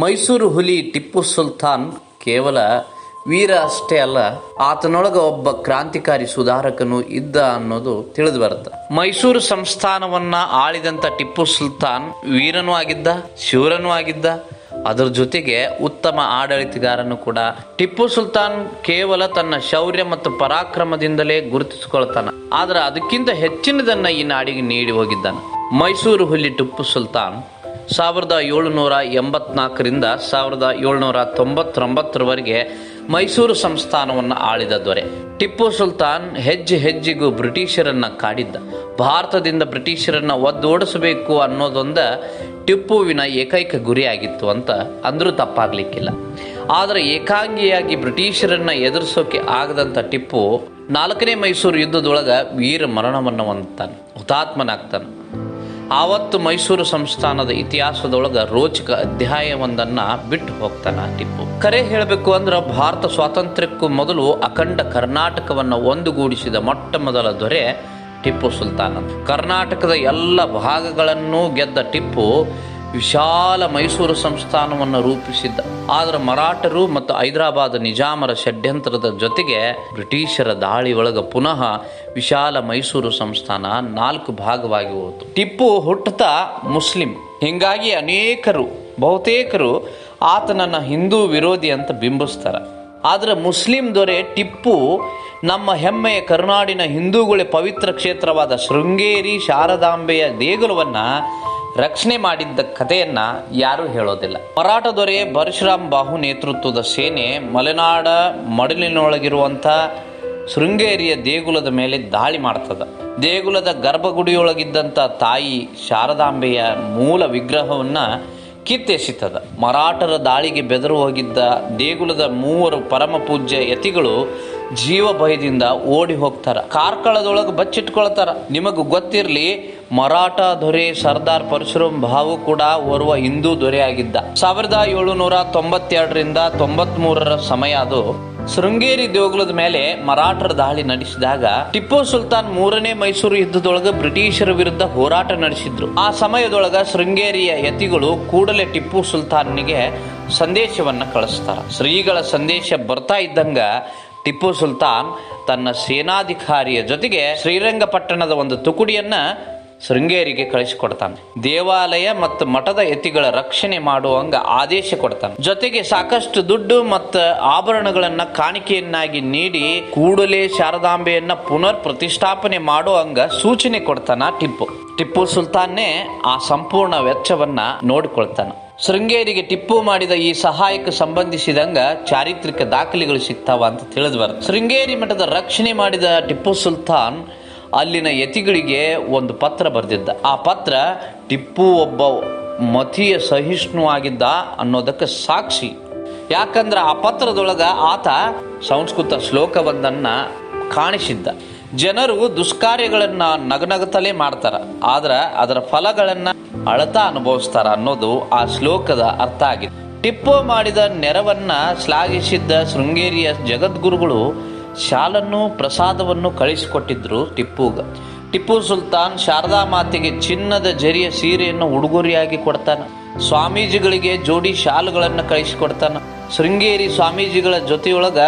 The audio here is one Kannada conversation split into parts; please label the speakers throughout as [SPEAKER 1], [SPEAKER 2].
[SPEAKER 1] ಮೈಸೂರು ಹುಲಿ ಟಿಪ್ಪು ಸುಲ್ತಾನ್ ಕೇವಲ ವೀರ ಅಷ್ಟೇ ಅಲ್ಲ, ಆತನೊಳಗ ಒಬ್ಬ ಕ್ರಾಂತಿಕಾರಿ ಸುಧಾರಕನು ಇದ್ದ ಅನ್ನೋದು ತಿಳಿದು ಬರುತ್ತೆ. ಮೈಸೂರು ಸಂಸ್ಥಾನವನ್ನ ಆಳಿದಂತ ಟಿಪ್ಪು ಸುಲ್ತಾನ್ ವೀರನೂ ಆಗಿದ್ದ ಶಿವರನೂ ಆಗಿದ್ದ. ಅದರ ಜೊತೆಗೆ ಉತ್ತಮ ಆಡಳಿತಗಾರನು ಕೂಡ. ಟಿಪ್ಪು ಸುಲ್ತಾನ್ ಕೇವಲ ತನ್ನ ಶೌರ್ಯ ಮತ್ತು ಪರಾಕ್ರಮದಿಂದಲೇ ಗುರುತಿಸಿಕೊಳ್ತಾನ. ಆದ್ರೆ ಅದಕ್ಕಿಂತ ಹೆಚ್ಚಿನದನ್ನ ಈ ನಾಡಿಗೆ ನೀಡಿ ಹೋಗಿದ್ದಾನೆ. ಮೈಸೂರು ಹುಲಿ ಟಿಪ್ಪು ಸುಲ್ತಾನ್ ಸಾವಿರದ ಏಳುನೂರ ಎಂಬತ್ನಾಲ್ಕರಿಂದ ಸಾವಿರದ ಏಳುನೂರ ತೊಂಬತ್ತೊಂಬತ್ತರವರೆಗೆ ಮೈಸೂರು ಸಂಸ್ಥಾನವನ್ನು ಆಳಿದ ದೊರೆ. ಟಿಪ್ಪು ಸುಲ್ತಾನ್ ಹೆಜ್ಜೆ ಹೆಜ್ಜೆಗೂ ಬ್ರಿಟಿಷರನ್ನ ಕಾಡಿದ್ದ. ಭಾರತದಿಂದ ಬ್ರಿಟಿಷರನ್ನ ಒದ್ದೋಡಿಸಬೇಕು ಅನ್ನೋದೊಂದ ಟಿಪ್ಪುವಿನ ಏಕೈಕ ಗುರಿಯಾಗಿತ್ತು ಅಂತ ಅಂದರೂ ತಪ್ಪಾಗ್ಲಿಕ್ಕಿಲ್ಲ. ಆದರೆ ಏಕಾಂಗಿಯಾಗಿ ಬ್ರಿಟಿಷರನ್ನ ಎದುರಿಸೋಕೆ ಆಗದಂಥ ಟಿಪ್ಪು ನಾಲ್ಕನೇ ಮೈಸೂರು ಯುದ್ಧದೊಳಗ ವೀರ ಮರಣವನ್ನು ಹೊಂದುತ್ತಾನೆ ಹುತಾತ್ಮನಾಗ್ತಾನೆ. ಆವತ್ತು ಮೈಸೂರು ಸಂಸ್ಥಾನದ ಇತಿಹಾಸದೊಳಗ ರೋಚಕ ಅಧ್ಯಾಯವೊಂದನ್ನು ಬಿಟ್ಟು ಹೋಗ್ತಾನೆ ಟಿಪ್ಪು. ಕರೆ ಹೇಳಬೇಕು ಅಂದ್ರೆ ಭಾರತ ಸ್ವಾತಂತ್ರ್ಯಕ್ಕೂ ಮೊದಲು ಅಖಂಡ ಕರ್ನಾಟಕವನ್ನ ಒಂದುಗೂಡಿಸಿದ ಮೊಟ್ಟ ಮೊದಲ ದೊರೆ ಟಿಪ್ಪು ಸುಲ್ತಾನ ಕರ್ನಾಟಕದ ಎಲ್ಲ ಭಾಗಗಳನ್ನು ಗೆದ್ದ ಟಿಪ್ಪು ವಿಶಾಲ ಮೈಸೂರು ಸಂಸ್ಥಾನವನ್ನು ರೂಪಿಸಿದ್ದ. ಆದರೆ ಮರಾಠರು ಮತ್ತು ಹೈದರಾಬಾದ್ ನಿಜಾಮರ ಷಡ್ಯಂತ್ರದ ಜೊತೆಗೆ ಬ್ರಿಟಿಷರ ದಾಳಿ ಒಳಗ ಪುನಃ ವಿಶಾಲ ಮೈಸೂರು ಸಂಸ್ಥಾನ ನಾಲ್ಕು ಭಾಗವಾಗಿ ಹೋಯಿತು. ಟಿಪ್ಪು ಹುಟ್ಟುತ್ತಾ ಮುಸ್ಲಿಂ. ಹಿಂಗಾಗಿ ಅನೇಕರು, ಬಹುತೇಕರು ಆತನನ್ನ ಹಿಂದೂ ವಿರೋಧಿ ಅಂತ ಬಿಂಬಿಸ್ತಾರ. ಆದ್ರೆ ಮುಸ್ಲಿಂ ದೊರೆ ಟಿಪ್ಪು ನಮ್ಮ ಹೆಮ್ಮೆಯ ಕರುನಾಡಿನ ಹಿಂದೂಗಳ ಪವಿತ್ರ ಕ್ಷೇತ್ರವಾದ ಶೃಂಗೇರಿ ಶಾರದಾಂಬೆಯ ದೇಗುಲವನ್ನ ರಕ್ಷಣೆ ಮಾಡಿದ್ದ ಕಥೆಯನ್ನ ಯಾರೂ ಹೇಳೋದಿಲ್ಲ. ಮರಾಠ ದೊರೆ ಪರಶುರಾಮ್ ಬಾಹು ನೇತೃತ್ವದ ಸೇನೆ ಮಲೆನಾಡ ಮಡಲಿನೊಳಗಿರುವಂಥ ಶೃಂಗೇರಿಯ ದೇಗುಲದ ಮೇಲೆ ದಾಳಿ ಮಾಡ್ತದ. ದೇಗುಲದ ಗರ್ಭಗುಡಿಯೊಳಗಿದ್ದಂಥ ತಾಯಿ ಶಾರದಾಂಬೆಯ ಮೂಲ ವಿಗ್ರಹವನ್ನ ಕಿತ್ತೆಸಿತದ. ಮರಾಠರ ದಾಳಿಗೆ ಬೆದರು ಹೋಗಿದ್ದ ದೇಗುಲದ ಮೂವರು ಪರಮ ಪೂಜ್ಯ ಯತಿಗಳು ಜೀವ ಭಯದಿಂದ ಓಡಿ ಹೋಗ್ತಾರ. ಕಾರ್ಕಳದೊಳಗೆ ಬಚ್ಚಿಟ್ಕೊಳ್ತಾರ. ನಿಮಗೆ ಗೊತ್ತಿರಲಿ, ಮರಾಠ ದೊರೆ ಸರ್ದಾರ್ ಪರಶುರಾಮ್ ಭಾವು ಕೂಡ ಓರ್ವ ಹಿಂದೂ ದೊರೆ ಆಗಿದ್ದ ಸಾವಿರದ ಏಳುನೂರ ತೊಂಬತ್ತೆರಡರಿಂದ ತೊಂಬತ್ಮೂರರ ಸಮಯ ಅದು. ಶೃಂಗೇರಿ ದೇಗುಲದ ಮೇಲೆ ಮರಾಠರ ದಾಳಿ ನಡೆಸಿದಾಗ ಟಿಪ್ಪು ಸುಲ್ತಾನ್ ಮೂರನೇ ಮೈಸೂರು ಯುದ್ಧದೊಳಗ ಬ್ರಿಟಿಷರ ವಿರುದ್ಧ ಹೋರಾಟ ನಡೆಸಿದ್ರು. ಆ ಸಮಯದೊಳಗ ಶೃಂಗೇರಿಯ ಯತಿಗಳು ಕೂಡಲೇ ಟಿಪ್ಪು ಸುಲ್ತಾನ್ನಿಗೆ ಸಂದೇಶವನ್ನ ಕಳಿಸ್ತಾರ. ಶ್ರೀಗಳ ಸಂದೇಶ ಬರ್ತಾ ಇದ್ದಂಗ ಟಿಪ್ಪು ಸುಲ್ತಾನ್ ತನ್ನ ಸೇನಾಧಿಕಾರಿಯ ಜೊತೆಗೆ ಶ್ರೀರಂಗಪಟ್ಟಣದ ಒಂದು ತುಕುಡಿಯನ್ನ ಶೃಂಗೇರಿಗೆ ಕಳಿಸಿಕೊಡ್ತಾನೆ. ದೇವಾಲಯ ಮತ್ತು ಮಠದ ಯತಿಗಳ ರಕ್ಷಣೆ ಮಾಡುವಂಗ ಆದೇಶ ಕೊಡ್ತಾನೆ. ಜೊತೆಗೆ ಸಾಕಷ್ಟು ದುಡ್ಡು ಮತ್ತು ಆಭರಣಗಳನ್ನ ಕಾಣಿಕೆಯನ್ನಾಗಿ ನೀಡಿ ಕೂಡಲೇ ಶಾರದಾಂಬೆಯನ್ನ ಪುನರ್ ಪ್ರತಿಷ್ಠಾಪನೆ ಮಾಡುವಂಗ ಸೂಚನೆ ಕೊಡ್ತಾನ ಟಿಪ್ಪು. ಟಿಪ್ಪು ಸುಲ್ತಾನ್ನೇ ಆ ಸಂಪೂರ್ಣ ವೆಚ್ಚವನ್ನ ನೋಡಿಕೊಳ್ತಾನೆ. ಶೃಂಗೇರಿಗೆ ಟಿಪ್ಪು ಮಾಡಿದ ಈ ಸಹಾಯಕ್ಕೆ ಸಂಬಂಧಿಸಿದಂಗ ಚಾರಿತ್ರಿಕ ದಾಖಲೆಗಳು ಸಿಗ್ತಾವ ಅಂತ ತಿಳಿದು ಬರ್ತದೆ ಶೃಂಗೇರಿ ಮಠದ ರಕ್ಷಣೆ ಮಾಡಿದ ಟಿಪ್ಪು ಸುಲ್ತಾನ್ ಅಲ್ಲಿನ ಯತಿಗಳಿಗೆ ಒಂದು ಪತ್ರ ಬರೆದಿದ್ದ. ಆ ಪತ್ರ ಟಿಪ್ಪು ಒಬ್ಬ ಮತೀಯ ಸಹಿಷ್ಣು ಆಗಿದ್ದ ಅನ್ನೋದಕ್ಕೆ ಸಾಕ್ಷಿ. ಯಾಕಂದ್ರೆ ಆ ಪತ್ರದೊಳಗ ಆತ ಸಂಸ್ಕೃತ ಶ್ಲೋಕವೊಂದನ್ನ ಕಾಣಿಸಿದ್ದ. ಜನರು ದುಷ್ಕಾರ್ಯಗಳನ್ನು ನಗನಗತಲೇ ಮಾಡ್ತಾರ. ಆದ್ರ ಅದರ ಫಲಗಳನ್ನು ಅಳತಾ ಅನುಭವಿಸ್ತಾರ ಅನ್ನೋದು ಆ ಶ್ಲೋಕದ ಅರ್ಥ ಆಗಿದೆ. ಟಿಪ್ಪು ಮಾಡಿದ ನೆರವನ್ನು ಶ್ಲಾಘಿಸಿದ್ದ ಶೃಂಗೇರಿಯ ಜಗದ್ಗುರುಗಳು ಶಾಲನ್ನು, ಪ್ರಸಾದವನ್ನು ಕಳಿಸಿಕೊಟ್ಟಿದ್ರು ಟಿಪ್ಪುಗ. ಟಿಪ್ಪು ಸುಲ್ತಾನ್ ಶಾರದಾ ಮಾತೆಗೆ ಚಿನ್ನದ ಜರಿಯ ಸೀರೆಯನ್ನು ಉಡುಗೊರೆಯಾಗಿ ಕೊಡ್ತಾನೆ. ಸ್ವಾಮೀಜಿಗಳಿಗೆ ಜೋಡಿ ಶಾಲುಗಳನ್ನು ಕಳಿಸಿಕೊಡ್ತಾನ. ಶೃಂಗೇರಿ ಸ್ವಾಮೀಜಿಗಳ ಜೊತೆಯೊಳಗ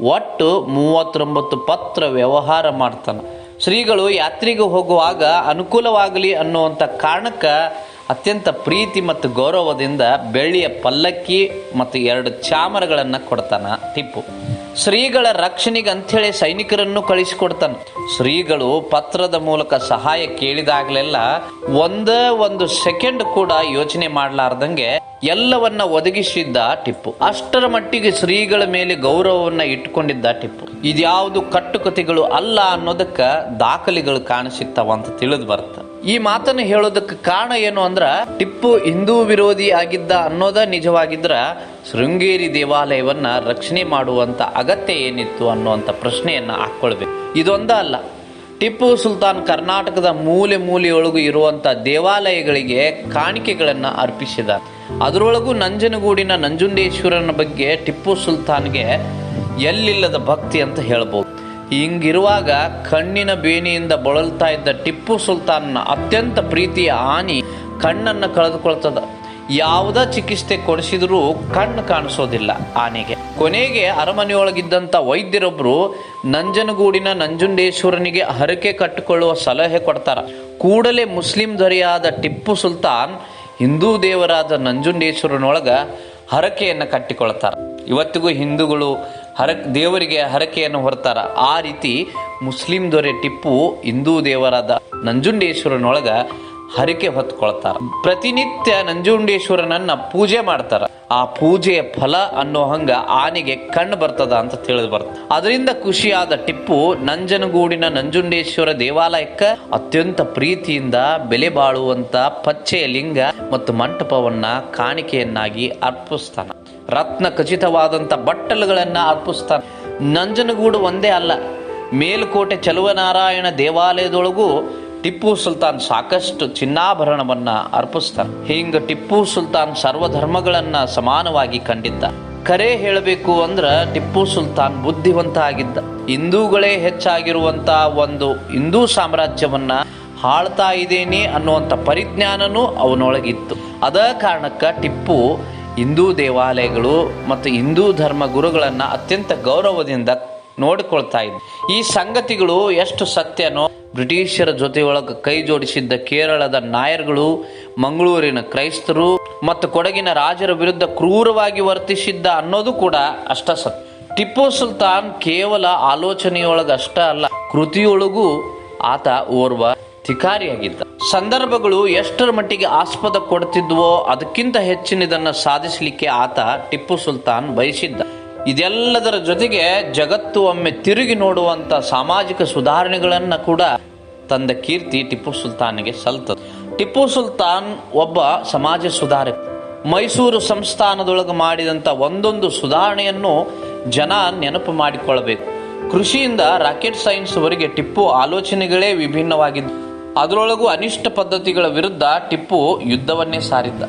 [SPEAKER 1] ಒಟ್ಟು ಮೂವತ್ತೊಂಬತ್ತು ಪತ್ರ ವ್ಯವಹಾರ ಮಾಡ್ತಾನ. ಶ್ರೀಗಳು ಯಾತ್ರೆಗೆ ಹೋಗುವಾಗ ಅನುಕೂಲವಾಗಲಿ ಅನ್ನುವಂಥ ಕಾರಣಕ್ಕೆ ಅತ್ಯಂತ ಪ್ರೀತಿ ಮತ್ತು ಗೌರವದಿಂದ ಬೆಳ್ಳಿಯ ಪಲ್ಲಕ್ಕಿ ಮತ್ತು ಎರಡು ಚಾಮರಗಳನ್ನು ಕೊಡ್ತಾನ ಟಿಪ್ಪು. ಶ್ರೀಗಳ ರಕ್ಷಣೆಗೆ ಅಂಥೇಳಿ ಸೈನಿಕರನ್ನು ಕಳಿಸಿಕೊಡ್ತಾನೆ. ಶ್ರೀಗಳು ಪತ್ರದ ಮೂಲಕ ಸಹಾಯ ಕೇಳಿದಾಗಲೆಲ್ಲ ಒಂದ ಒಂದು ಸೆಕೆಂಡ್ ಕೂಡ ಯೋಚನೆ ಮಾಡಲಾರ್ದಂಗೆ ಎಲ್ಲವನ್ನ ಒದಗಿಸಿದ್ದ ಟಿಪ್ಪು. ಅಷ್ಟರ ಮಟ್ಟಿಗೆ ಶ್ರೀಗಳ ಮೇಲೆ ಗೌರವವನ್ನ ಇಟ್ಟುಕೊಂಡಿದ್ದ ಟಿಪ್ಪು. ಇದ್ಯಾವುದು ಕಟ್ಟುಕತೆಗಳು ಅಲ್ಲ ಅನ್ನೋದಕ್ಕ ದಾಖಲೆಗಳು ಕಾಣಿಸಿಕ್ತಾವ ಅಂತ ತಿಳಿದು ಬರುತ್ತೆ. ಈ ಮಾತನ್ನು ಹೇಳೋದಕ್ಕೆ ಕಾರಣ ಏನು ಅಂದ್ರೆ, ಟಿಪ್ಪು ಹಿಂದೂ ವಿರೋಧಿ ಆಗಿದ್ದ ಅನ್ನೋದ ನಿಜವಾಗಿದ್ರ ಶೃಂಗೇರಿ ದೇವಾಲಯವನ್ನ ರಕ್ಷಣೆ ಮಾಡುವಂತ ಅಗತ್ಯ ಏನಿತ್ತು ಅನ್ನುವಂಥ ಪ್ರಶ್ನೆಯನ್ನ ಹಾಕೊಳ್ಬೇಕು. ಇದೊಂದ ಅಲ್ಲ. ಟಿಪ್ಪು ಸುಲ್ತಾನ್ ಕರ್ನಾಟಕದ ಮೂಲೆ ಮೂಲೆಯೊಳಗೂ ಇರುವಂತ ದೇವಾಲಯಗಳಿಗೆ ಕಾಣಿಕೆಗಳನ್ನು ಅರ್ಪಿಸಿದ. ಅದರೊಳಗೂ ನಂಜನಗೂಡಿನ ನಂಜುಂಡೇಶ್ವರನ ಬಗ್ಗೆ ಟಿಪ್ಪು ಸುಲ್ತಾನ್ಗೆ ಎಲ್ಲಿಲ್ಲದ ಭಕ್ತಿ ಅಂತ ಹೇಳ್ಬೋದು. ಹಿಂಗಿರುವಾಗ ಕಣ್ಣಿನ ಬೇನೆಯಿಂದ ಬಳಲ್ತಾ ಇದ್ದ ಟಿಪ್ಪು ಸುಲ್ತಾನ್ನ ಅತ್ಯಂತ ಪ್ರೀತಿಯ ಆನಿ ಕಣ್ಣನ್ನು ಕಳೆದುಕೊಳ್ತದ. ಯಾವುದ ಚಿಕಿತ್ಸೆ ಕೊಡಿಸಿದರೂ ಕಣ್ಣು ಕಾಣಿಸೋದಿಲ್ಲ ಆನೆಗೆ. ಕೊನೆಗೆ ಅರಮನೆಯೊಳಗಿದ್ದಂಥ ವೈದ್ಯರೊಬ್ಬರು ನಂಜನಗೂಡಿನ ನಂಜುಂಡೇಶ್ವರನಿಗೆ ಹರಕೆ ಕಟ್ಟಿಕೊಳ್ಳುವ ಸಲಹೆ ಕೊಡ್ತಾರ. ಕೂಡಲೇ ಮುಸ್ಲಿಂ ದೊರೆಯಾದ ಟಿಪ್ಪು ಸುಲ್ತಾನ್ ಹಿಂದೂ ದೇವರಾದ ನಂಜುಂಡೇಶ್ವರನೊಳಗ ಹರಕೆಯನ್ನು ಕಟ್ಟಿಕೊಳ್ತಾರೆ. ಇವತ್ತಿಗೂ ಹಿಂದೂಗಳು ಹರ ದೇವರಿಗೆ ಹರಕೆಯನ್ನು ಹೊರತಾರ. ಆ ರೀತಿ ಮುಸ್ಲಿಂ ದೊರೆ ಟಿಪ್ಪು ಹಿಂದೂ ದೇವರಾದ ನಂಜುಂಡೇಶ್ವರನೊಳಗ ಹರಕೆ ಹೊತ್ಕೊಳ್ತಾರ. ಪ್ರತಿನಿತ್ಯ ನಂಜುಂಡೇಶ್ವರನನ್ನ ಪೂಜೆ ಮಾಡ್ತಾರ. ಆ ಪೂಜೆಯ ಫಲ ಅನ್ನೋ ಹಂಗ ಆನೆಗೆ ಕಣ್ಣು ಬರ್ತದ ಅಂತ ತಿಳಿದು ಬರ್ತದೆ. ಅದರಿಂದ ಖುಷಿಯಾದ ಟಿಪ್ಪು ನಂಜನಗೂಡಿನ ನಂಜುಂಡೇಶ್ವರ ದೇವಾಲಯಕ್ಕ ಅತ್ಯಂತ ಪ್ರೀತಿಯಿಂದ ಬೆಲೆ ಬಾಳುವಂತ ಪಚ್ಚೆಯ ಲಿಂಗ ಮತ್ತು ಮಂಟಪವನ್ನ ಕಾಣಿಕೆಯನ್ನಾಗಿ ಅರ್ಪಿಸ್ತಾನ. ರತ್ನ ಖಚಿತವಾದಂಥ ಬಟ್ಟಲುಗಳನ್ನು ಅರ್ಪಿಸ್ತಾನೆ. ನಂಜನಗೂಡು ಒಂದೇ ಅಲ್ಲ, ಮೇಲುಕೋಟೆ ಚಲುವನಾರಾಯಣ ದೇವಾಲಯದೊಳಗೂ ಟಿಪ್ಪು ಸುಲ್ತಾನ್ ಸಾಕಷ್ಟು ಚಿನ್ನಾಭರಣವನ್ನು ಅರ್ಪಿಸ್ತಾನೆ. ಹಿಂಗೆ ಟಿಪ್ಪು ಸುಲ್ತಾನ್ ಸರ್ವಧರ್ಮಗಳನ್ನು ಸಮಾನವಾಗಿ ಕಂಡಿದ್ದ. ಕರೆ ಹೇಳಬೇಕು ಅಂದ್ರೆ ಟಿಪ್ಪು ಸುಲ್ತಾನ್ ಬುದ್ಧಿವಂತ ಆಗಿದ್ದ ಹಿಂದೂಗಳೇ ಹೆಚ್ಚಾಗಿರುವಂತ ಒಂದು ಹಿಂದೂ ಸಾಮ್ರಾಜ್ಯವನ್ನ ಹಾಳ್ತಾ ಇದ್ದೇನೆ ಅನ್ನುವಂಥ ಪರಿಜ್ಞಾನನೂ ಅವನೊಳಗಿತ್ತು. ಅದ ಕಾರಣಕ್ಕೆ ಟಿಪ್ಪು ಹಿಂದೂ ದೇವಾಲಯಗಳು ಮತ್ತು ಹಿಂದೂ ಧರ್ಮ ಗುರುಗಳನ್ನು ಅತ್ಯಂತ ಗೌರವದಿಂದ ನೋಡಿಕೊಳ್ತಾ ಇದ್ದ ಈ ಸಂಗತಿಗಳು ಎಷ್ಟು ಸತ್ಯನೋ, ಬ್ರಿಟಿಷರ ಜೊತೆಯೊಳಗೆ ಕೈ ಜೋಡಿಸಿದ್ದ ಕೇರಳದ ನಾಯರ್ಗಳು, ಮಂಗಳೂರಿನ ಕ್ರೈಸ್ತರು ಮತ್ತು ಕೊಡಗಿನ ರಾಜರ ವಿರುದ್ಧ ಕ್ರೂರವಾಗಿ ವರ್ತಿಸಿದ್ದ ಅನ್ನೋದು ಕೂಡ ಅಷ್ಟ ಸತ್ಯ. ಟಿಪ್ಪು ಸುಲ್ತಾನ್ ಕೇವಲ ಆಲೋಚನೆಯೊಳಗ ಅಷ್ಟ ಅಲ್ಲ, ಕೃತಿಯೊಳಗೂ ಆತ ಓರ್ವ ಧಿಕಾರಿಯಾಗಿದ್ದ ಸಂದರ್ಭಗಳು ಎಷ್ಟರ ಮಟ್ಟಿಗೆ ಆಸ್ಪದ ಕೊಡ್ತಿದ್ವೋ ಅದಕ್ಕಿಂತ ಹೆಚ್ಚಿನದನ್ನ ಸಾಧಿಸಲಿಕ್ಕೆ ಆತ ಟಿಪ್ಪು ಸುಲ್ತಾನ್ ಬಯಸಿದ್ದ. ಇದೆಲ್ಲದರ ಜೊತೆಗೆ ಜಗತ್ತು ಒಮ್ಮೆ ತಿರುಗಿ ನೋಡುವಂತ ಸಾಮಾಜಿಕ ಸುಧಾರಣೆಗಳನ್ನ ಕೂಡ ತಂದ ಕೀರ್ತಿ ಟಿಪ್ಪು ಸುಲ್ತಾನ್ಗೆ ಸಲ್ತದೆ. ಟಿಪ್ಪು ಸುಲ್ತಾನ್ ಒಬ್ಬ ಸಮಾಜ ಸುಧಾರಕ ಮೈಸೂರು ಸಂಸ್ಥಾನದೊಳಗೆ ಮಾಡಿದಂಥ ಒಂದೊಂದು ಸುಧಾರಣೆಯನ್ನು ಜನ ನೆನಪು ಮಾಡಿಕೊಳ್ಳಬೇಕು ಕೃಷಿಯಿಂದ ರಾಕೆಟ್ ಸೈನ್ಸ್ವರೆಗೆ ಟಿಪ್ಪು ಆಲೋಚನೆಗಳೇ ವಿಭಿನ್ನವಾಗಿದ್ದು. ಅದರೊಳಗೂ ಅನಿಷ್ಟ ಪದ್ಧತಿಗಳ ವಿರುದ್ಧ ಟಿಪ್ಪು ಯುದ್ಧವನ್ನೇ ಸಾರಿದ್ದ.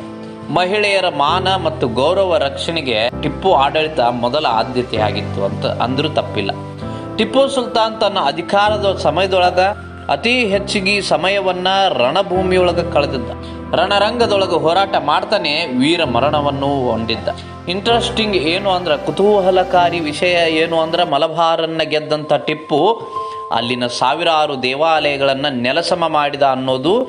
[SPEAKER 1] ಮಹಿಳೆಯರ ಮಾನ ಮತ್ತು ಗೌರವ ರಕ್ಷಣೆಗೆ ಟಿಪ್ಪು ಆಡಳಿತ ಮೊದಲ ಆದ್ಯತೆಯಾಗಿತ್ತು ಅಂತ ಅಂದ್ರೂ ತಪ್ಪಿಲ್ಲ. ಟಿಪ್ಪು ಸುಲ್ತಾನ್ ತನ್ನ ಅಧಿಕಾರದ ಸಮಯದೊಳಗ ಅತಿ ಹೆಚ್ಚಿಗೆ ಸಮಯವನ್ನ ರಣಭೂಮಿಯೊಳಗೆ ಕಳೆದಿದ್ದ. ರಣರಂಗದೊಳಗೆ ಹೋರಾಟ ಮಾಡ್ತಾನೆ ವೀರ ಮರಣವನ್ನು ಹೊಂದಿದ್ದ. ಇಂಟ್ರೆಸ್ಟಿಂಗ್ ಏನು ಅಂದ್ರೆ ಕುತೂಹಲಕಾರಿ ವಿಷಯ ಏನು ಅಂದ್ರೆ ಮಲಬಾರನ್ನ ಗೆದ್ದಂಥ ಟಿಪ್ಪು ಅಲ್ಲಿನ ಸಾವಿರಾರು ದೇವಾಲಯಗಳನ್ನು ನೆಲಸಮ ಮಾಡಿದ ಅನ್ನೋದು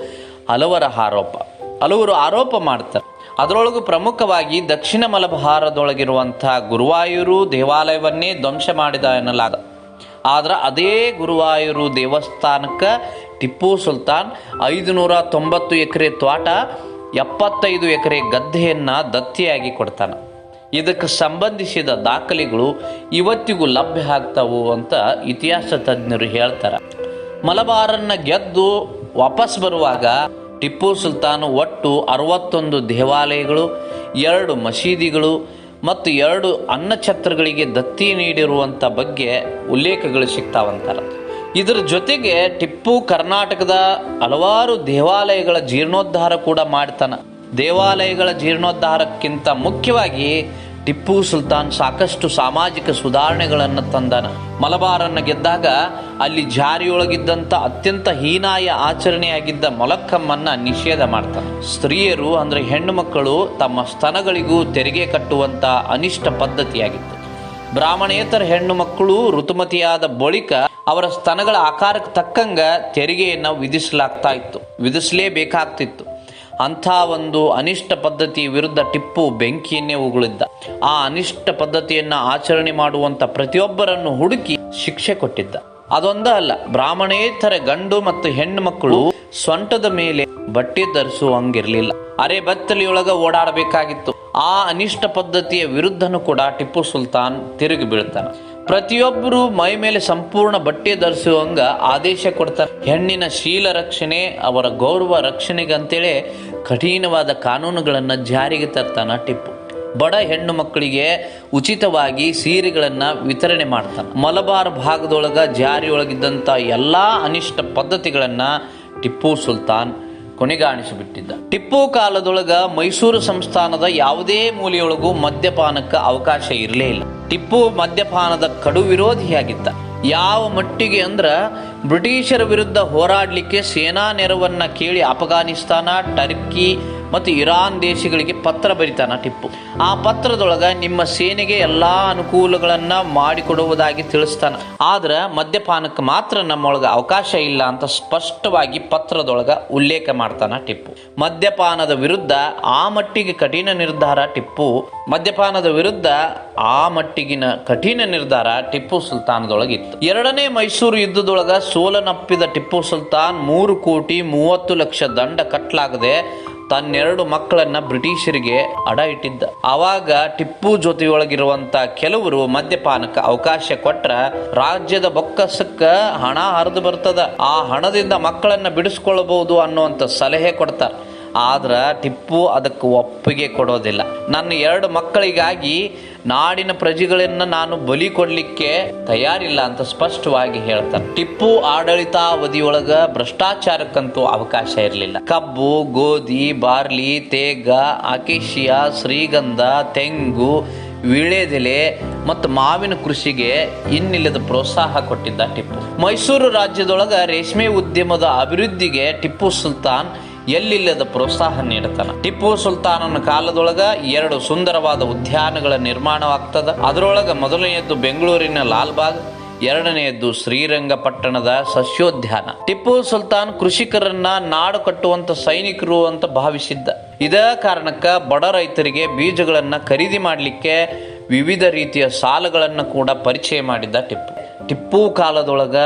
[SPEAKER 1] ಹಲವರ ಆರೋಪ. ಹಲವರು ಆರೋಪ ಮಾಡ್ತಾರೆ. ಅದರೊಳಗೂ ಪ್ರಮುಖವಾಗಿ ದಕ್ಷಿಣ ಮಲಬಾರದೊಳಗಿರುವಂಥ ಗುರುವಾಯೂರು ದೇವಾಲಯವನ್ನೇ ಧ್ವಂಸ ಮಾಡಿದ ಎನ್ನಲಾದ ಆದ್ರೆ ಅದೇ ಗುರುವಾಯೂರು ದೇವಸ್ಥಾನಕ್ಕೆ ಟಿಪ್ಪು ಸುಲ್ತಾನ್ ಐದುನೂರ ತೊಂಬತ್ತು ಎಕರೆ ತ್ವಾಟ ಎಪ್ಪತ್ತೈದು ಎಕರೆ ಗದ್ದೆಯನ್ನು ದತ್ತಿಯಾಗಿ ಕೊಡ್ತಾನೆ. ಇದಕ್ಕೆ ಸಂಬಂಧಿಸಿದ ದಾಖಲೆಗಳು ಇವತ್ತಿಗೂ ಲಭ್ಯ ಆಗ್ತಾವು ಅಂತ ಇತಿಹಾಸ ತಜ್ಞರು ಹೇಳ್ತಾರೆ. ಮಲಬಾರನ್ನ ಗೆದ್ದು ವಾಪಸ್ ಬರುವಾಗ ಟಿಪ್ಪು ಸುಲ್ತಾನ್ ಒಟ್ಟು ಅರವತ್ತೊಂದು ದೇವಾಲಯಗಳು, ಎರಡು ಮಸೀದಿಗಳು ಮತ್ತು ಎರಡು ಅನ್ನಛತ್ರಗಳಿಗೆ ದತ್ತಿ ನೀಡಿರುವಂಥ ಬಗ್ಗೆ ಉಲ್ಲೇಖಗಳು ಸಿಗ್ತಾವಂತಾರೆ. ಇದರ ಜೊತೆಗೆ ಟಿಪ್ಪು ಕರ್ನಾಟಕದ ಹಲವಾರು ದೇವಾಲಯಗಳ ಜೀರ್ಣೋದ್ಧಾರ ಕೂಡ ಮಾಡ್ತಾನ. ದೇವಾಲಯಗಳ ಜೀರ್ಣೋದ್ಧಾರಕ್ಕಿಂತ ಮುಖ್ಯವಾಗಿ ಟಿಪ್ಪು ಸುಲ್ತಾನ್ ಸಾಕಷ್ಟು ಸಾಮಾಜಿಕ ಸುಧಾರಣೆಗಳನ್ನು ತಂದನ. ಮಲಬಾರನ್ನು ಗೆದ್ದಾಗ ಅಲ್ಲಿ ಜಾರಿಯೊಳಗಿದ್ದಂಥ ಅತ್ಯಂತ ಹೀನಾಯ ಆಚರಣೆಯಾಗಿದ್ದ ಮೊಲಕ್ಕಮ್ಮನ್ನು ನಿಷೇಧ ಮಾಡ್ತಾನೆ. ಸ್ತ್ರೀಯರು ಅಂದ್ರೆ ಹೆಣ್ಣು ಮಕ್ಕಳು ತಮ್ಮ ಸ್ತನಗಳಿಗೂ ತೆರಿಗೆ ಕಟ್ಟುವಂಥ ಅನಿಷ್ಟ ಪದ್ಧತಿಯಾಗಿತ್ತು. ಬ್ರಾಹ್ಮಣೇತರ ಹೆಣ್ಣು ಮಕ್ಕಳು ಋತುಮತಿಯಾದ ಬಳಿಕ ಅವರ ಸ್ತನಗಳ ಆಕಾರಕ್ಕೆ ತಕ್ಕಂಗ ತೆರಿಗೆಯನ್ನು ವಿಧಿಸಲಾಗ್ತಾ ಇತ್ತು. ವಿಧಿಸಲೇಬೇಕಾಗ್ತಿತ್ತು. ಅಂಥ ಒಂದು ಅನಿಷ್ಟ ಪದ್ಧತಿ ವಿರುದ್ಧ ಟಿಪ್ಪು ಬೆಂಕಿಯನ್ನೇ ಉಗುಳಿದ್ದ. ಆ ಅನಿಷ್ಟ ಪದ್ಧತಿಯನ್ನ ಆಚರಣೆ ಮಾಡುವಂತ ಪ್ರತಿಯೊಬ್ಬರನ್ನು ಹುಡುಕಿ ಶಿಕ್ಷೆ ಕೊಟ್ಟಿದ್ದ. ಅದೊಂದ ಅಲ್ಲ ಬ್ರಾಹ್ಮಣೇತರ ಗಂಡು ಮತ್ತು ಹೆಣ್ಣು ಮಕ್ಕಳು ಸೊಂಟದ ಮೇಲೆ ಬಟ್ಟೆ ಧರಿಸುವಂಗಿರ್ಲಿಲ್ಲ ಅರೆ ಬತ್ತಲಿಯೊಳಗ ಓಡಾಡಬೇಕಾಗಿತ್ತು. ಆ ಅನಿಷ್ಟ ಪದ್ಧತಿಯ ವಿರುದ್ಧನೂ ಕೂಡ ಟಿಪ್ಪು ಸುಲ್ತಾನ್ ತಿರುಗಿ ಬೀಳ್ತಾನೆ. ಪ್ರತಿಯೊಬ್ಬರು ಮೈ ಮೇಲೆ ಸಂಪೂರ್ಣ ಬಟ್ಟೆ ಧರಿಸುವಂಗ ಆದೇಶ ಕೊಡ್ತಾರೆ. ಹೆಣ್ಣಿನ ಶೀಲ ರಕ್ಷಣೆ, ಅವರ ಗೌರವ ರಕ್ಷಣೆಗಂತೇಳಿ ಕಠಿಣವಾದ ಕಾನೂನುಗಳನ್ನು ಜಾರಿಗೆ ತರ್ತಾನ ಟಿಪ್ಪು. ಬಡ ಹೆಣ್ಣು ಮಕ್ಕಳಿಗೆ ಉಚಿತವಾಗಿ ಸೀರೆಗಳನ್ನು ವಿತರಣೆ ಮಾಡ್ತಾನೆ. ಮಲಬಾರ್ ಭಾಗದೊಳಗ ಜಾರಿಯೊಳಗಿದ್ದಂಥ ಎಲ್ಲಾ ಅನಿಷ್ಟ ಪದ್ಧತಿಗಳನ್ನ ಟಿಪ್ಪು ಸುಲ್ತಾನ್ ಕೊನೆಗಾಣಿಸಿಬಿಟ್ಟಿದ್ದ. ಟಿಪ್ಪು ಕಾಲದೊಳಗ ಮೈಸೂರು ಸಂಸ್ಥಾನದ ಯಾವುದೇ ಮೂಲೆಯೊಳಗೂ ಮದ್ಯಪಾನಕ್ಕೆ ಅವಕಾಶ ಇರಲೇ ಇಲ್ಲ. ಟಿಪ್ಪು ಮದ್ಯಪಾನದ ಕಡು ವಿರೋಧಿಯಾಗಿದ್ದ. ಯಾವ ಮಟ್ಟಿಗೆ ಅಂದ್ರ ಬ್ರಿಟಿಷರ ವಿರುದ್ಧ ಹೋರಾಡಲಿಕ್ಕೆ ಸೇನಾ ನೆರವನ್ನ ಕೇಳಿ ಅಫ್ಘಾನಿಸ್ತಾನ ಟರ್ಕಿ ಮತ್ತು ಇರಾನ್ ದೇಶಗಳಿಗೆ ಪತ್ರ ಬರಿತಾನ ಟಿಪ್ಪು. ಆ ಪತ್ರದೊಳಗೆ ನಿಮ್ಮ ಸೇನೆಗೆ ಎಲ್ಲಾ ಅನುಕೂಲಗಳನ್ನ ಮಾಡಿಕೊಡುವುದಾಗಿ ತಿಳಿಸ್ತಾನ. ಆದ್ರೆ ಮದ್ಯಪಾನಕ್ಕೆ ಮಾತ್ರ ನಮ್ಮೊಳಗೆ ಅವಕಾಶ ಇಲ್ಲ ಅಂತ ಸ್ಪಷ್ಟವಾಗಿ ಪತ್ರದೊಳಗೆ ಉಲ್ಲೇಖ ಮಾಡ್ತಾನ ಟಿಪ್ಪು. ಮದ್ಯಪಾನದ ವಿರುದ್ಧ ಆ ಮಟ್ಟಿಗೆ ಕಠಿಣ ನಿರ್ಧಾರ ಟಿಪ್ಪು. ಮದ್ಯಪಾನದ ವಿರುದ್ಧ ಆ ಮಟ್ಟಿಗಿನ ಕಠಿಣ ನಿರ್ಧಾರ ಟಿಪ್ಪು ಸುಲ್ತಾನದೊಳಗಿತ್ತು. ಎರಡನೇ ಮೈಸೂರು ಯುದ್ಧದೊಳಗ ಸೋಲನಪ್ಪಿದ ಟಿಪ್ಪು ಸುಲ್ತಾನ್ ಮೂರು ಕೋಟಿ ಮೂವತ್ತು ಲಕ್ಷ ದಂಡ ಕಟ್ಟಲಾಗದೆ ತನ್ನೆರಡು ಮಕ್ಕಳನ್ನ ಬ್ರಿಟಿಷರಿಗೆ ಅಡ ಇಟ್ಟಿದ್ದ. ಅವಾಗ ಟಿಪ್ಪು ಜೊತೆಯೊಳಗಿರುವಂತ ಕೆಲವರು ಮದ್ಯಪಾನಕ್ಕೆ ಅವಕಾಶ ಕೊಟ್ರ ರಾಜ್ಯದ ಬೊಕ್ಕಸಕ್ಕ ಹಣ ಹರಿದು ಬರ್ತದ. ಆ ಹಣದಿಂದ ಮಕ್ಕಳನ್ನ ಬಿಡಿಸ್ಕೊಳ್ಳಬಹುದು ಅನ್ನುವಂತ ಸಲಹೆ ಕೊಡ್ತಾರೆ ಆದ್ರ ಟಿಪ್ಪು ಅದಕ್ಕೆ ಒಪ್ಪಿಗೆ ಕೊಡೋದಿಲ್ಲ. ನನ್ನ ಎರಡು ಮಕ್ಕಳಿಗಾಗಿ ನಾಡಿನ ಪ್ರಜೆಗಳನ್ನು ನಾನು ಬಲಿ ಕೊಡ್ಲಿಕ್ಕೆ ತಯಾರಿಲ್ಲ ಅಂತ ಸ್ಪಷ್ಟವಾಗಿ ಹೇಳ್ತಾರೆ. ಟಿಪ್ಪು ಆಡಳಿತಾವಧಿಯೊಳಗ ಭ್ರಷ್ಟಾಚಾರಕ್ಕಂತೂ ಅವಕಾಶ ಇರಲಿಲ್ಲ. ಕಬ್ಬು, ಗೋಧಿ, ಬಾರ್ಲಿ, ತೇಗ, ಅಕೇಶಿಯಾ, ಶ್ರೀಗಂಧ, ತೆಂಗು ವೀಳ್ಯದೆಲೆ ಮತ್ತು ಮಾವಿನ ಕೃಷಿಗೆ ಇನ್ನಿಲ್ಲದ ಪ್ರೋತ್ಸಾಹ ಕೊಟ್ಟಿದ್ದ ಟಿಪ್ಪು. ಮೈಸೂರು ರಾಜ್ಯದೊಳಗ ರೇಷ್ಮೆ ಉದ್ಯಮದ ಅಭಿವೃದ್ಧಿಗೆ ಟಿಪ್ಪು ಸುಲ್ತಾನ್ ಎಲ್ಲಿಲ್ಲದ ಪ್ರೋತ್ಸಾಹ ನೀಡುತ್ತಾನ. ಟಿಪ್ಪು ಸುಲ್ತಾನನ ಕಾಲದೊಳಗ ಎರಡು ಸುಂದರವಾದ ಉದ್ಯಾನಗಳ ನಿರ್ಮಾಣವಾಗ್ತದ. ಅದರೊಳಗ ಮೊದಲನೆಯದ್ದು ಬೆಂಗಳೂರಿನ ಲಾಲ್ಬಾಗ್, ಎರಡನೆಯದ್ದು ಶ್ರೀರಂಗಪಟ್ಟಣದ ಸಸ್ಯೋದ್ಯಾನ. ಟಿಪ್ಪು ಸುಲ್ತಾನ್ ಕೃಷಿಕರನ್ನ ನಾಡು ಕಟ್ಟುವಂತ ಸೈನಿಕರು ಅಂತ ಭಾವಿಸಿದ್ದ. ಇದ ಕಾರಣಕ್ಕ ಬಡ ರೈತರಿಗೆ ಬೀಜಗಳನ್ನ ಖರೀದಿ ಮಾಡಲಿಕ್ಕೆ ವಿವಿಧ ರೀತಿಯ ಸಾಲಗಳನ್ನು ಕೂಡ ಪರಿಚಯ ಮಾಡಿದ್ದ ಟಿಪ್ಪು. ಟಿಪ್ಪು ಕಾಲದೊಳಗ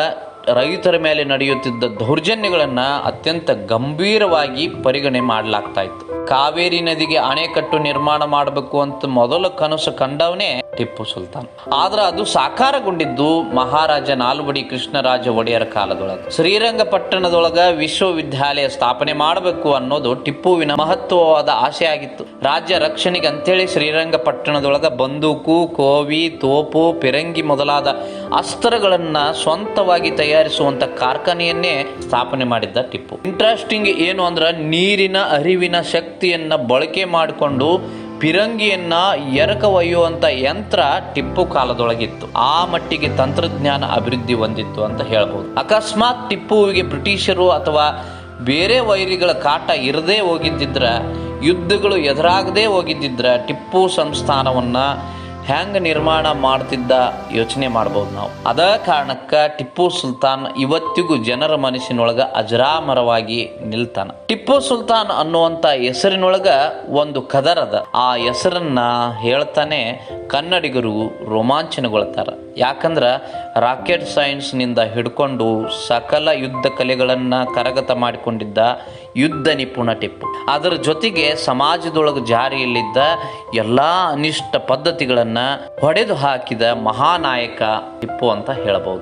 [SPEAKER 1] ರೈತರ ಮೇಲೆ ನಡೆಯುತ್ತಿದ್ದ ದೌರ್ಜನ್ಯಗಳನ್ನು ಅತ್ಯಂತ ಗಂಭೀರವಾಗಿ ಪರಿಗಣನೆ ಮಾಡಲಾಗ್ತಾ ಕಾವೇರಿ ನದಿಗೆ ಅಣೆಕಟ್ಟು ನಿರ್ಮಾಣ ಮಾಡಬೇಕು ಅಂತ ಮೊದಲ ಕನಸು ಕಂಡವನೇ ಟಿಪ್ಪು ಸುಲ್ತಾನ್. ಆದ್ರೆ ಅದು ಸಾಕಾರಗೊಂಡಿದ್ದು ಮಹಾರಾಜ ನಾಲ್ವಡಿ ಕೃಷ್ಣರಾಜ ಒಡೆಯರ ಕಾಲದೊಳಗೆ. ಶ್ರೀರಂಗಪಟ್ಟಣದೊಳಗ ವಿಶ್ವವಿದ್ಯಾಲಯ ಸ್ಥಾಪನೆ ಮಾಡಬೇಕು ಅನ್ನೋದು ಟಿಪ್ಪುವಿನ ಮಹತ್ವವಾದ ಆಸೆ ಆಗಿತ್ತು. ರಾಜ್ಯ ರಕ್ಷಣೆಗೆ ಅಂತೇಳಿ ಶ್ರೀರಂಗಪಟ್ಟಣದೊಳಗ ಬಂದೂಕು, ಕೋವಿ, ತೋಪು, ಪಿರಂಗಿ ಮೊದಲಾದ ಅಸ್ತ್ರಗಳನ್ನ ಸ್ವಂತವಾಗಿ ತಯಾರಿಸುವಂತ ಕಾರ್ಖಾನೆಯನ್ನೇ ಸ್ಥಾಪನೆ ಮಾಡಿದ್ದ ಟಿಪ್ಪು. ಇಂಟ್ರೆಸ್ಟಿಂಗ್ ಏನು ಅಂದ್ರೆ ನೀರಿನ ಅರಿವಿನ ಶಕ್ತಿಯನ್ನ ಬಳಕೆ ಮಾಡಿಕೊಂಡು ಪಿರಂಗಿಯನ್ನ ಎರಕ ಒಯ್ಯುವಂತ ಯಂತ್ರ ಟಿಪ್ಪು ಕಾಲದೊಳಗಿತ್ತು. ಆ ಮಟ್ಟಿಗೆ ತಂತ್ರಜ್ಞಾನ ಅಭಿವೃದ್ಧಿ ಹೊಂದಿತ್ತು ಅಂತ ಹೇಳ್ಬೋದು. ಅಕಸ್ಮಾತ್ ಟಿಪ್ಪುವಿಗೆ ಬ್ರಿಟಿಷರು ಅಥವಾ ಬೇರೆ ವೈರಿಗಳ ಕಾಟ ಇರದೇ ಹೋಗಿದ್ದಿದ್ರ, ಯುದ್ಧಗಳು ಎದುರಾಗದೇ ಹೋಗಿದ್ದಿದ್ರ ಟಿಪ್ಪು ಸಂಸ್ಥಾನವನ್ನ ಹೆಂಗ ನಿರ್ಮಾಣ ಮಾಡ್ತಿದ್ದ ಯೋಚನೆ ಮಾಡ್ಬೋದು ನಾವು. ಅದ ಕಾರಣಕ್ಕ ಟಿಪ್ಪು ಸುಲ್ತಾನ್ ಇವತ್ತಿಗೂ ಜನರ ಮನಸ್ಸಿನೊಳಗ ಅಜರಾಮರವಾಗಿ ನಿಲ್ತಾನ. ಟಿಪ್ಪು ಸುಲ್ತಾನ್ ಅನ್ನುವಂತ ಹೆಸರಿನೊಳಗ ಒಂದು ಕದರದ ಆ ಹೆಸರನ್ನ ಹೇಳ್ತಾನೆ ಕನ್ನಡಿಗರು ರೋಮಾಂಚನಗೊಳ್ತಾರ. ಯಾಕಂದ್ರ ರಾಕೆಟ್ ಸೈನ್ಸ್ನಿಂದ ಹಿಡ್ಕೊಂಡು ಸಕಲ ಯುದ್ಧ ಕಲೆಗಳನ್ನ ಕರಗತ ಮಾಡಿಕೊಂಡಿದ್ದ ಯುದ್ಧ ನಿಪುಣ ಟಿಪ್ಪು. ಅದರ ಜೊತೆಗೆ ಸಮಾಜದೊಳಗೆ ಜಾರಿಯಲ್ಲಿದ್ದ ಎಲ್ಲಾ ಅನಿಷ್ಟ ಪದ್ಧತಿಗಳನ್ನ ಹೊಡೆದು ಹಾಕಿದ ಮಹಾನಾಯಕ ಟಿಪ್ಪು ಅಂತ ಹೇಳಬಹುದು.